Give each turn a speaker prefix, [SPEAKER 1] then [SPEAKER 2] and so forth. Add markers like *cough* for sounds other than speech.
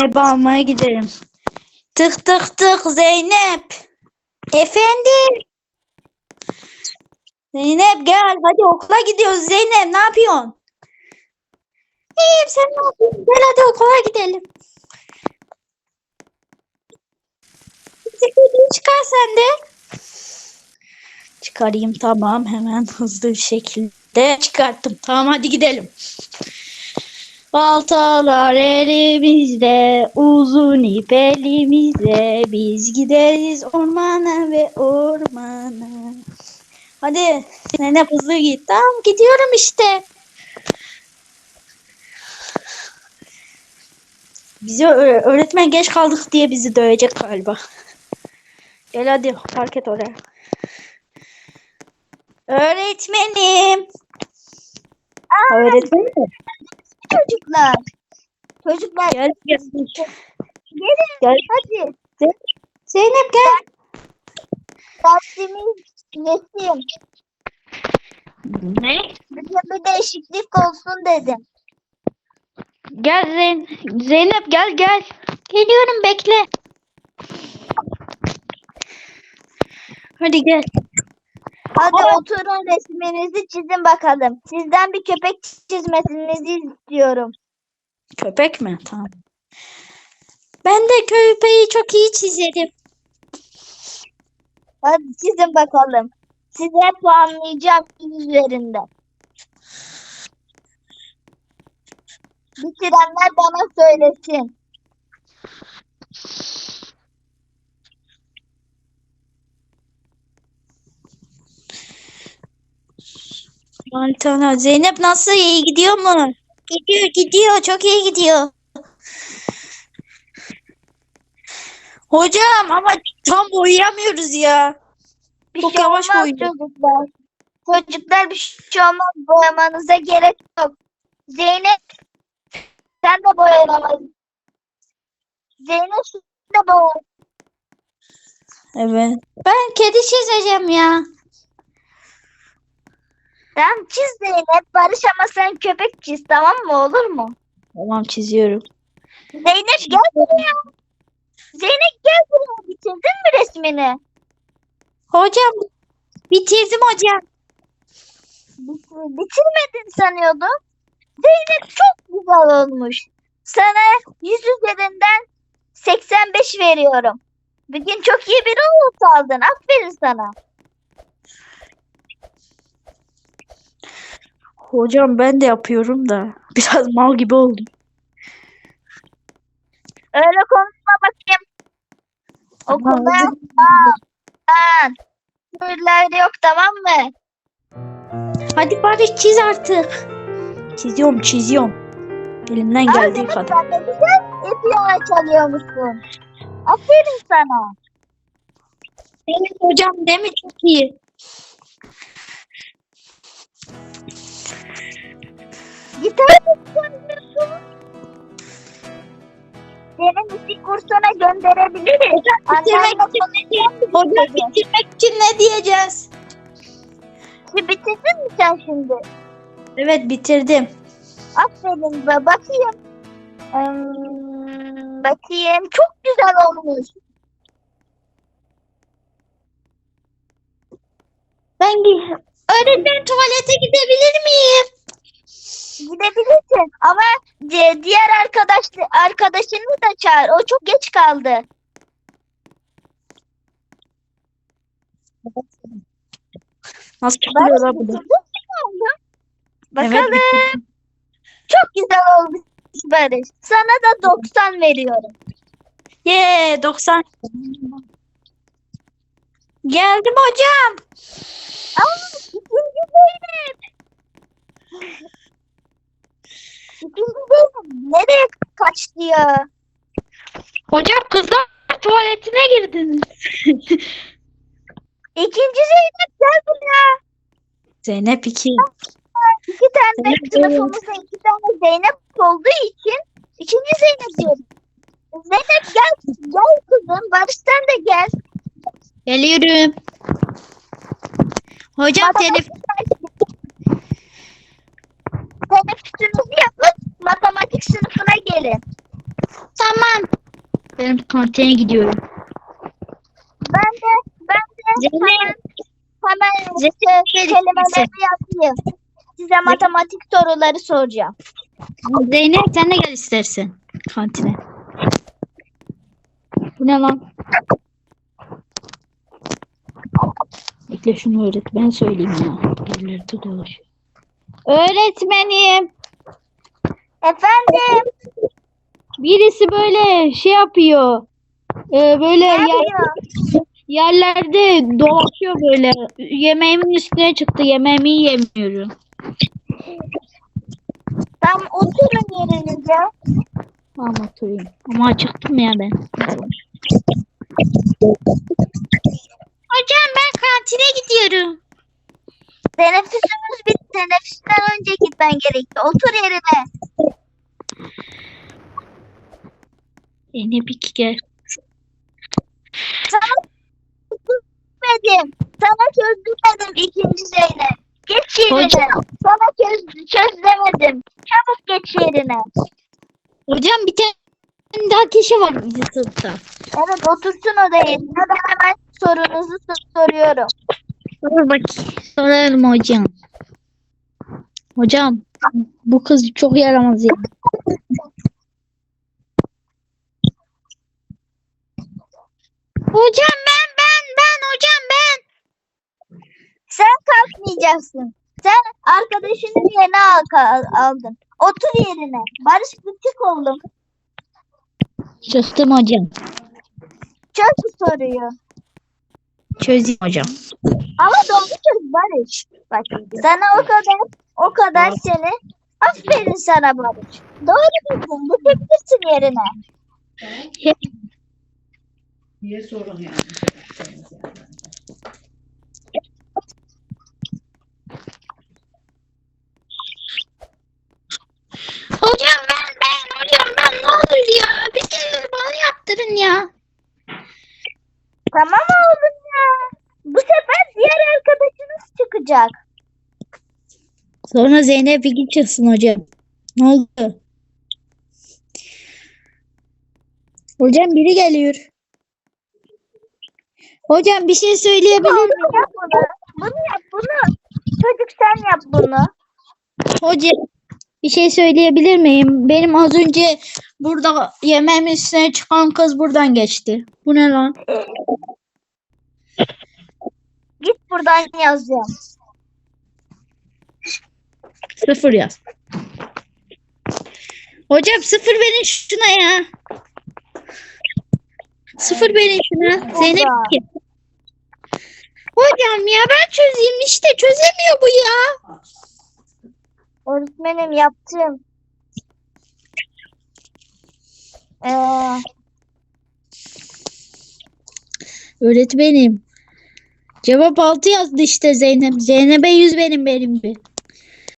[SPEAKER 1] Zeynep'i almaya gidelim. Tık tık tık Zeynep. Efendim. Zeynep gel hadi okula gidiyoruz Zeynep ne yapıyorsun? İyiyim sen ne yapıyorsun? Gel hadi okula gidelim. Bisikleti çıkar sen de. Çıkarayım tamam hemen hızlı bir şekilde çıkarttım. Tamam hadi gidelim. Baltalar elimizde, uzun ip elimizde. Biz gideriz ormana ve ormana. Hadi Zeynep hızlı git. Tamam gidiyorum işte. Bize öğretmen geç kaldık diye bizi dövecek galiba. Gel hadi park et oraya. Öğretmenim. Öğretmenim.
[SPEAKER 2] Çocuklar. Çocuklar
[SPEAKER 1] Gel gel.
[SPEAKER 2] gelin
[SPEAKER 1] Gel.
[SPEAKER 2] hadi.
[SPEAKER 1] Zeynep gel.
[SPEAKER 2] Dersimiz resim.
[SPEAKER 1] Ne?
[SPEAKER 2] Bize bir değişiklik olsun dedim.
[SPEAKER 1] Gel Zeyn Zeynep gel gel. Geliyorum bekle. Hadi gel.
[SPEAKER 2] Hadi oturun resminizi çizin bakalım. Sizden bir köpek çizmesinizi istiyorum.
[SPEAKER 1] Köpek mi? Tamam. Ben de köpeği çok iyi çizerim.
[SPEAKER 2] Hadi çizin bakalım. Size puanlayacağım yüz üzerinden. Bitirenler bana söylesin.
[SPEAKER 1] Altana. Zeynep nasıl iyi gidiyor mu? Gidiyor gidiyor çok iyi gidiyor. Hocam ama tam boyayamıyoruz ya.
[SPEAKER 2] Bir
[SPEAKER 1] Çok
[SPEAKER 2] şey
[SPEAKER 1] yavaş
[SPEAKER 2] olmaz
[SPEAKER 1] boyuyor.
[SPEAKER 2] çocuklar. Çocuklar bir şey olmaz. Boyamanıza gerek yok. Zeynep sen de boyayamadın. Zeynep sen de boya.
[SPEAKER 1] Evet. Ben kedi çizeceğim ya.
[SPEAKER 2] Tamam çiz Zeynep. Barış ama sen köpek çiz tamam mı? Olur mu?
[SPEAKER 1] Tamam çiziyorum.
[SPEAKER 2] Zeynep gel buraya. Zeynep gel buraya. Bitirdin mi resmini?
[SPEAKER 1] Hocam bitirdim hocam.
[SPEAKER 2] Bit- Bitirmedin sanıyordum. Zeynep çok güzel olmuş. Sana 100 üzerinden 85 veriyorum. Bugün çok iyi bir not aldın. Aferin sana.
[SPEAKER 1] Hocam ben de yapıyorum da *laughs* biraz mal gibi oldum.
[SPEAKER 2] Öyle konuşma bakayım. Okulda Aa, sınırlar yok tamam mı?
[SPEAKER 1] Hadi Barış çiz artık. Çiziyorum çiziyorum. Elimden
[SPEAKER 2] Aa,
[SPEAKER 1] geldiği kadar.
[SPEAKER 2] Sen ne güzel piyano çalıyormuşsun. Aferin sana.
[SPEAKER 1] Evet hocam değil mi çok iyi.
[SPEAKER 2] Kursuna gönderebiliriz.
[SPEAKER 1] Bitirmek
[SPEAKER 2] Annenle
[SPEAKER 1] için, hocam bitirmek için ne diyeceğiz?
[SPEAKER 2] Şimdi Bitirdin mi sen şimdi?
[SPEAKER 1] Evet bitirdim.
[SPEAKER 2] Aferin be bakayım. Hmm, bakayım. Çok güzel olmuş.
[SPEAKER 1] Ben öğretmen tuvalete gidebilir miyim?
[SPEAKER 2] Gidebilirsin ama di- diğer arkadaş arkadaşını da çağır. O çok geç kaldı.
[SPEAKER 1] Nasıl bu da?
[SPEAKER 2] oğlum?
[SPEAKER 1] Evet,
[SPEAKER 2] Bakalım.
[SPEAKER 1] bitirdim.
[SPEAKER 2] Çok güzel olmuş Barış. Sana da 90 veriyorum.
[SPEAKER 1] Yee 90. Geldim hocam.
[SPEAKER 2] Aa, ikinci Zeynep. Nereye kaçtı ya?
[SPEAKER 1] Hocam kızlar tuvaletine girdiniz. *laughs*
[SPEAKER 2] İkinci Zeynep gel buraya.
[SPEAKER 1] Zeynep 2.
[SPEAKER 2] İki tane
[SPEAKER 1] Zeynep,
[SPEAKER 2] sınıfımızda iki tane Zeynep olduğu için ikinci Zeynep diyorum. Zeynep gel, gel kızım. Barış sen de gel.
[SPEAKER 1] Geliyorum. Hocam telef
[SPEAKER 2] Teneffüsünüzü yapın. Matematik sınıfına gelin.
[SPEAKER 1] Tamam. Ben kantine gidiyorum.
[SPEAKER 2] Ben de ben de
[SPEAKER 1] Zeynep.
[SPEAKER 2] hemen hemen
[SPEAKER 1] Zeynep,
[SPEAKER 2] ke-
[SPEAKER 1] gel
[SPEAKER 2] kelimeleri yapayım. Size matematik soruları soracağım.
[SPEAKER 1] Zeynep sen de gel istersen kantine. Bu ne lan? Bekle şunu öğretmen söyleyeyim ya. Yerlerde dolaşıyor. Öğretmenim.
[SPEAKER 2] Efendim
[SPEAKER 1] Birisi böyle şey yapıyor. Ee, böyle
[SPEAKER 2] ne
[SPEAKER 1] yer-
[SPEAKER 2] yapıyor?
[SPEAKER 1] yerlerde dolaşıyor böyle. Yemeğimin üstüne çıktı. Yemeğimi yiyemiyorum.
[SPEAKER 2] Tam oturun yerinize.
[SPEAKER 1] Tamam oturayım. Ama acıktım ya ben. Hocam ben kantine gidiyorum.
[SPEAKER 2] Teneffüsümüz bitti. Teneffüsten önce gitmen gerekti. Otur yerine.
[SPEAKER 1] Zeynep iki gel.
[SPEAKER 2] Sana çözmedim. Sana çözdürmedim ikinci Zeynep. Geç yerine.
[SPEAKER 1] Hocam.
[SPEAKER 2] Sana çöz, çözdüremedim. Çabuk geç yerine.
[SPEAKER 1] Hocam bir tane daha kişi var bizim sınıfta.
[SPEAKER 2] Evet otursun o da yerine. Ben hemen sorunuzu sor- soruyorum.
[SPEAKER 1] Dur bakayım. Soralım hocam. Hocam bu kız çok yaramaz ya. Hocam ben ben ben hocam ben.
[SPEAKER 2] Sen kalkmayacaksın. Sen arkadaşının yerine al, al- aldın. Otur yerine. Barış Butik oğlum.
[SPEAKER 1] Sustum hocam.
[SPEAKER 2] Çöz bu soruyu.
[SPEAKER 1] Çözeyim hocam.
[SPEAKER 2] Ama doğru çöz Barış. Bak sana o kadar o kadar seni aferin sana Barış. Doğru bildin. Gidebilirsin yerine.
[SPEAKER 3] Niye sorun yani?
[SPEAKER 1] Hocam ben ben hocam ben ne olur ya. Bir kere bana yaptırın ya.
[SPEAKER 2] Tamam oğlum ya. Bu sefer diğer arkadaşınız çıkacak.
[SPEAKER 1] Sonra Zeynep iki çıksın hocam. Ne oldu? Hocam biri geliyor. Hocam bir şey söyleyebilir miyim?
[SPEAKER 2] Oğlum yap bunu. Bunu yap bunu. Çocuk sen yap bunu.
[SPEAKER 1] Hocam bir şey söyleyebilir miyim? Benim az önce burada yemeğimin üstüne çıkan kız buradan geçti. Bu ne lan?
[SPEAKER 2] Git buradan yazacağım.
[SPEAKER 1] Sıfır yaz. Hocam sıfır verin şuna ya. Sıfır verin şuna. Zeynep? Hocam ya ben çözeyim işte çözemiyor bu ya.
[SPEAKER 2] Öğretmenim yaptım. Ee,
[SPEAKER 1] Öğretmenim. Cevap 6 yazdı işte Zeynep. Zeynep'e 100 benim benim bir.